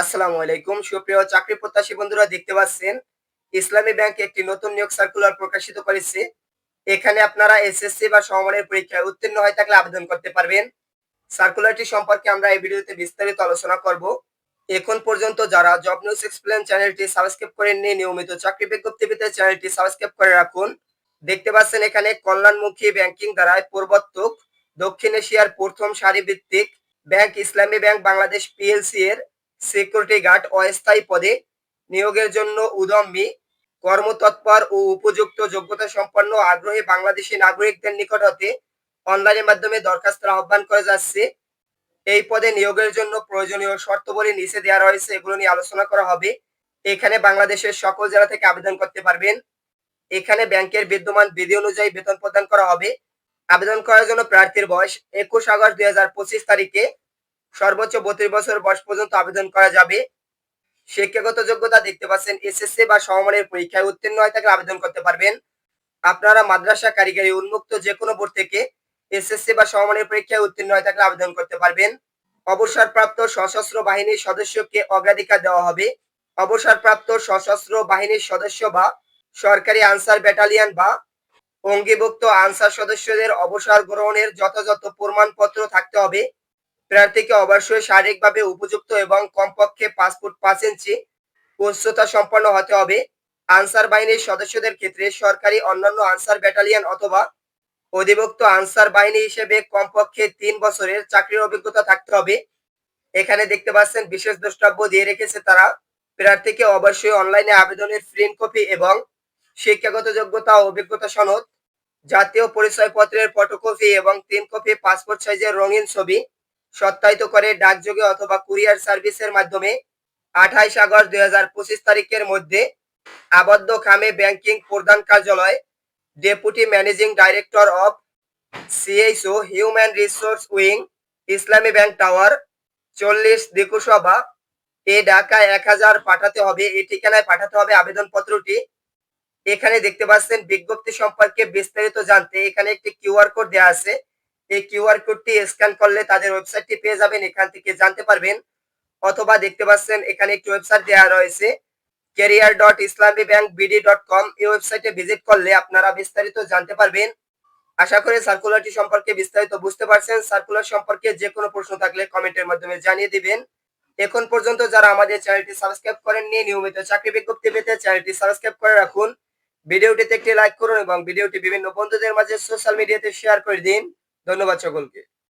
আসসালামু আলাইকুম। সুপ্রিয় চাকরি প্রত্যাশী বন্ধুরা, দেখতে পাচ্ছেন, ইসলামী ব্যাংক একটি নতুন নিয়োগ সার্কুলার প্রকাশিত করেছে। এখানে আপনারা এসএসসি বা সমমানের পরীক্ষায় উত্তীর্ণ হয়ে থাকলে আবেদন করতে পারবেন। সার্কুলারটি সম্পর্কে আমরা এই ভিডিওতে বিস্তারিত আলোচনা করব। এখন পর্যন্ত যারা জব নিউজ এক্সপ্লেন চ্যানেলটি সাবস্ক্রাইব করেননি, নিয়মিত চাকরি বিজ্ঞপ্তি পেতে চ্যানেলটি সাবস্ক্রাইব করে রাখুন। দেখতে পাচ্ছেন এখানে কল্যাণমুখী ব্যাংকিং দ্বারায় প্রবর্তক দক্ষিণ এশিয়ার প্রথম সারিভিত্তিক bank, Islami bank, Bangladesh PLC এর সিকিউরিটি গার্ড অস্থায়ী পদে নিয়োগের জন্য উদম্বী কর্মতৎপর ও উপযুক্ত যোগ্যতা সম্পন্ন আগ্রহী বাংলাদেশি নাগরিকদের নিকট হতে অনলাইনের মাধ্যমে দরখাস্তের আহ্বান করা যাচ্ছে। এই পদে নিয়োগের জন্য প্রয়োজনীয় শর্তাবলী নিচে দেওয়া রয়েছে এগুলো নিয়ে আলোচনা করা হবে। এখানে বাংলাদেশের সকল জেলা থেকে আবেদন করতে পারবেন। এখানে ব্যাংকের বিদ্যমান বিধি অনুযায়ী বেতন প্রদান করা হবে। আবেদন করার জন্য প্রার্থীর বয়স একুশ আগস্ট দুই হাজার পঁচিশ তারিখে সর্বোচ্চ বত্রিশ বছর বয়স পর্যন্ত আবেদন করা যাবে। শিক্ষাগত যোগ্যতা দেখতে পাচ্ছেন এসএসসি বা সমমানের পরীক্ষায় উত্তীর্ণ হয়ে থাকলে আবেদন করতে পারবেন। আপনারা মাদ্রাসা, কারিগরি, উন্মুক্ত যে কোনো বোর্ড থেকে এসএসসি বা সমমানের পরীক্ষায় উত্তীর্ণ হয়ে থাকলে আবেদন করতে পারবেন। অবসরপ্রাপ্ত সশস্ত্র বাহিনীর সদস্যকে অগ্রাধিকার দেওয়া হবে। অবসরপ্রাপ্ত সশস্ত্র বাহিনীর সদস্য বা সরকারি আনসার ব্যাটালিয়ন বা অঙ্গীভুক্ত আনসার সদস্যদের অবসর গ্রহণের যথাযথ প্রমাণপত্র থাকতে হবে। প্রার্থীকে অবশ্যই শারীরিকভাবে উপযুক্ত এবং কমপক্ষে ফুট পাঁচ ইঞ্চি উচ্চতা সম্পন্ন হতে হবে। আনসার বাহিনীর সদস্যদের ক্ষেত্রে সরকারি অন্যান্য আনসার ব্যাটালিয়ন অথবা অধিভুক্ত আনসার বাহিনী হিসেবে কমপক্ষে তিন বছরের চাকরির অভিজ্ঞতা থাকতে হবে। এখানে দেখতে পাচ্ছেন, বিশেষ দ্রষ্টব্য দিয়ে রেখেছে তারা। প্রার্থীকে অবশ্যই অনলাইনে আবেদনের প্রিন্ট কপি এবং শিক্ষাগত যোগ্যতা অভিজ্ঞতা সনদ, জাতীয় পরিচয়পত্রের ফটোকপি এবং তিন কপি, পাসপোর্ট সাইজের রঙিন ছবি সত্যায়িত করে ডাকযোগে অথবা কুরিয়ার সার্ভিসের মাধ্যমে আঠাইশ আগস্ট দুই হাজার পঁচিশ তারিখের মধ্যে আবদ্ধ খামে ব্যাংকিং প্রধান কার্যালয়, deputy managing director of CHO human resource wing, Islami bank tower, চল্লিশ দিকুসভা এ ঢাকায় এক হাজার পাঠাতে হবে এই ঠিকানায় পাঠাতে হবে আবেদনপত্রটি। এখানে দেখতে পাচ্ছেন, বিজ্ঞপ্তি সম্পর্কে বিস্তারিত জানতে এখানে একটি কিউআর কোড দেওয়া আছে। এই কিউআর কোডটি স্ক্যান করলে তাদের ওয়েবসাইটটি পেয়ে যাবেন, এখান থেকে জানতে পারবেন। অথবা দেখতে পাচ্ছেন, এখানে একটি ওয়েবসাইট দেওয়া রয়েছে career dot Islami bank BD dot com এই ওয়েবসাইটে ভিজিট করলে আপনারা বিস্তারিত জানতে পারবেন। আশা করি সার্কুলারটি সম্পর্কে বিস্তারিত বুঝতে পারছেন। সার্কুলার সম্পর্কে যে কোনো প্রশ্ন থাকলে কমেন্টের মাধ্যমে জানিয়ে দিবেন। এখন পর্যন্ত যারা আমাদের চ্যানেলটি সাবস্ক্রাইব করেননি, নিয়মিত চাকরি বিজ্ঞপ্তি পেতে চ্যানেলটি সাবস্ক্রাইব করে রাখুন। ভিডিওটিতে একটি লাইক করুন এবং ভিডিওটি বিভিন্ন বন্ধুদের মাঝে সোশ্যাল মিডিয়াতে শেয়ার করে দিন। ধন্যবাদ সকলকে।